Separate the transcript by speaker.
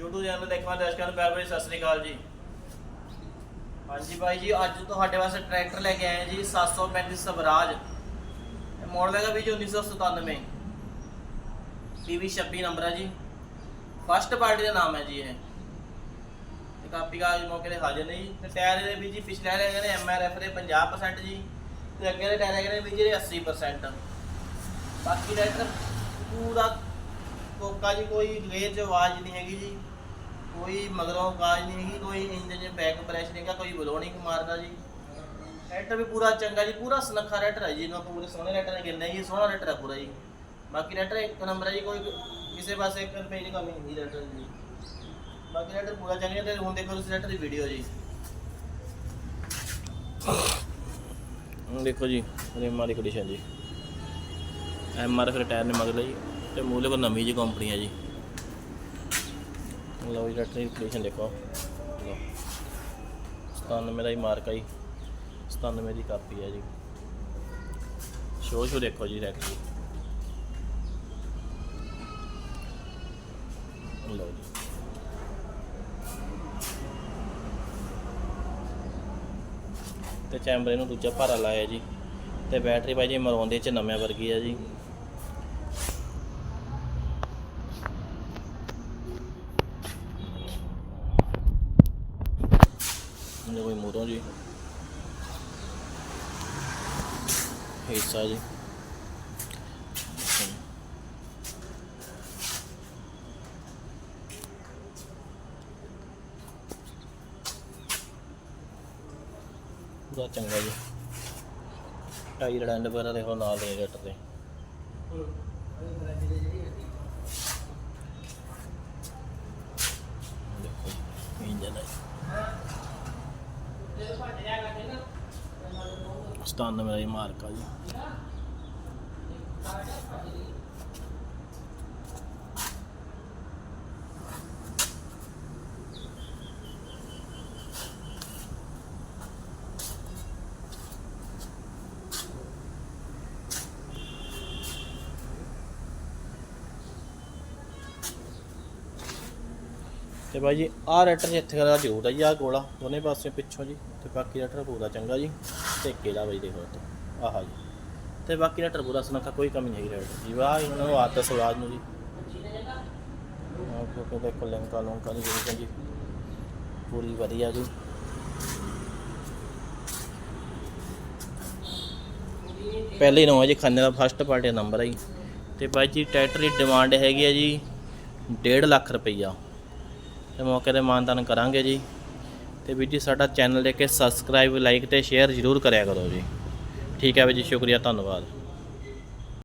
Speaker 1: YouTube channel ਦੇਖਣ ਵਾਲੇ ਦਰਸ਼ਕਾਂ ਨੂੰ ਪਿਆਰ ਭਰੀ ਸਤਿ ਸ੍ਰੀ ਅਕਾਲ ਜੀ। ਹਾਂਜੀ ਭਾਈ ਜੀ, ਅੱਜ ਤੁਹਾਡੇ ਵਾਸਤੇ ਟਰੈਕਟਰ ਲੈ ਕੇ ਆਏ ਹਾਂ ਜੀ 735 ਸਵਰਾਜ। ਇਹ ਮਾਡਲ ਹੈਗਾ ਵੀ ਜੀ 1997 PV 26 ਨੰਬਰ ਹੈ ਜੀ। ਫਸਟ ਪਾਰਟੀ ਦਾ ਨਾਮ ਹੈ ਜੀ ਇਹ। ਤੇ ਕਾਪੀ ਕਾਗਜ਼ ਮੌਕੇ ਤੇ ਹਾਜ਼ਰ ਨੇ ਜੀ। ਤੇ ਟਾਇਰ ਇਹਦੇ ਵੀ ਜੀ ਪਿਛਲੇ ਹੈਗੇ ਨੇ MRF ਦੇ 50% ਜੀ। ਤੇ ਅੱਗੇ ਦੇ ਟਾਇਰ ਹੈਗੇ ਨੇ ਵੀ ਜੀ 80% ਬਾਕੀ ਟਰੈਕਟਰ ਪੂਰਾ ਕੋਕਾ ਜੀ, ਕੋਈ ਗੇਅਰ 'ਚ ਆਵਾਜ਼ ਨਹੀਂ ਹੈਗੀ ਜੀ। ਕੋਈ ਮਗਰੋਂ ਆਵਾਜ਼ ਨਹੀਂ ਹੈਗੀ, ਕੋਈ ਇੰਜਨ 'ਚ ਬੈਕ ਪ੍ਰੈਸ਼ਰ ਨਹੀਂਗਾ ਕੋਈ ਬਲੋ ਨਹੀਂ ਮਾਰਦਾ ਜੀ। ਰੈਟਰ ਵੀ ਪੂਰਾ ਚੰਗਾ ਜੀ, ਪੂਰਾ ਸੁਨੱਖਾ ਰੈਟਰ ਹੈ ਜੀ, ਇਹਨੂੰ ਆਪਾਂ ਪੂਰੇ ਸੋਹਣੇ ਟਰੈਕਟਰ ਨੇ ਗਿਣਨਾ ਜੀ, ਸੋਹਣਾ ਟਰੈਕਟਰ ਹੈ ਪੂਰਾ ਜੀ। ਬਾਕੀ ਰੈਟਰ ਇੱਕ ਨੰਬਰ ਹੈ ਜੀ, ਕੋਈ ਕਿਸੇ ਪਾਸੇ ਇੱਕ ਰੁਪਏ ਦੀ ਕਮੀ ਨਹੀਂ ਟਰੈਕਟਰ ਦੀ। ਬਾਕੀ ਟਰੈਕਟਰ ਪੂਰਾ ਚੰਗਾ ਤੇ ਹੁਣ ਦੇਖੋ ਤੁਸੀਂ ਟਰੈਕਟਰ ਦੀ ਵੀਡੀਓ ਜੀ। ਦੇਖੋ ਜੀ ਰੇਮਾਂ ਦੀ ਕੰਡੀਸ਼ਨ ਜੀ। ਐਮ ਆਰ ਨੇ ਮਗਰ ਲਈ, ਤੇ ਮੂਲੇ ਕੋ ਨਵੀਂ ਜੀ ਕੰਪਨੀ ਹੈ ਜੀ। ਲਓ ਜੀ ਰੈਟਰੀ ਦੀ ਕੰਡੀਸ਼ਨ ਦੇਖੋ। ਲਓ। 97 ਦਾ ਹੀ ਮਾਰਕ ਆ ਜੀ। 97 ਦੀ ਕਾਪੀ ਹੈ ਜੀ। ਸ਼ੋ ਸ਼ੋ ਦੇਖੋ ਜੀ ਟਰੈਕਟਰ ਦੀ ਲਓ ਜੀ। ਤੇ ਚੈਂਬਰ ਇਹਨੂੰ ਦੂਜਾ ਭਾਰਾ ਲਾਇਆ ਜੀ। ਤੇ ਬੈਟਰੀ ਭਾਈ ਜੀ ਮਰਵਾਉਂਦੇ ਚ ਨਵੇਂ ਵਰਗੀ ਹੈ ਜੀ। ਇਹ ਕੋਈ ਮੋਰੋਂ ਜੀ ਹਿੱਸਾ ਜੀ ਪੂਰਾ ਚੰਗਾ ਜੀ ਟਾਇਰ ਡੰਡ ਵਗੈਰਾ ਦੇਖੋ ਨਾਲ ਦੇ ਗੱਟ ਤੇ 97 ਮੇਰਾ ਜੀ ਮਾਰਕਾ ਜੀ। ਤੇ ਬਾਈ ਜੀ, ਆਹ ਰੈਟਰ ਜਿੱਥੇ ਦਾ ਜ਼ਰੂਰ ਹੈ ਜੀ, ਆਹ ਗੋਲਾ ਦੋਨੇ ਪਾਸੇ ਪਿੱਛੋਂ ਜੀ, ਤੇ ਬਾਕੀ ਰੈਟਰ ਪੂਰਾ ਚੰਗਾ ਜੀ, ਤੇ ਕੇਲਾ ਬਾਈ ਦੇਖੋ ਇੱਥੇ, ਆਹਾ ਜੀ। ਤੇ ਬਾਕੀ ਰੈਟਰ ਪੂਰਾ ਸੁਨੱਖਾ, ਕੋਈ ਕਮੀ ਨਹੀਂ ਹੈਗੀ ਰੈਟਰ ਜੀ ਵਾਹ, ਇਹਨਾਂ ਨੂੰ ਆਦਤ ਸਵਾਦ ਨੂੰ ਜੀ। ਆਹ ਫੋਟੋ ਦੇਖੋ ਲਿੰਕਾਂ ਲੋਂਕਾਂ ਦੀ ਜਿਹੜੀ ਜੀ ਪੂਰੀ ਵਧੀਆ ਜੀ। ਪਹਿਲੇ ਹੀ ਨਵਾਂ ਜੀ, ਖੰਨੇ ਦਾ ਫਸਟ ਪਾਰਟੀ ਨੰਬਰ ਹੈ ਜੀ। ਤੇ ਬਾਈ ਜੀ, ਟਰੈਕਟਰ ਦੀ ਡਿਮਾਂਡ ਹੈਗੀ ਹੈ ਜੀ 1.5 ਲੱਖ ਰੁਪਈਆ। ਤੇ ਮੌਕੇ ਤੇ ਮਾਨਦਾਨ ਕਰਾਂਗੇ ਜੀ। ਤੇ ਵੀਰ ਜੀ, ਸਾਡਾ ਚੈਨਲ ਦੇ ਕੇ ਸਬਸਕ੍ਰਾਈਬ ਲਾਈਕ ਤੇ ਸ਼ੇਅਰ ਜ਼ਰੂਰ ਕਰਿਆ ਕਰੋ ਜੀ। ਠੀਕ ਹੈ ਵੀਰ ਜੀ, ਸ਼ੁਕਰੀਆ, ਧੰਨਵਾਦ।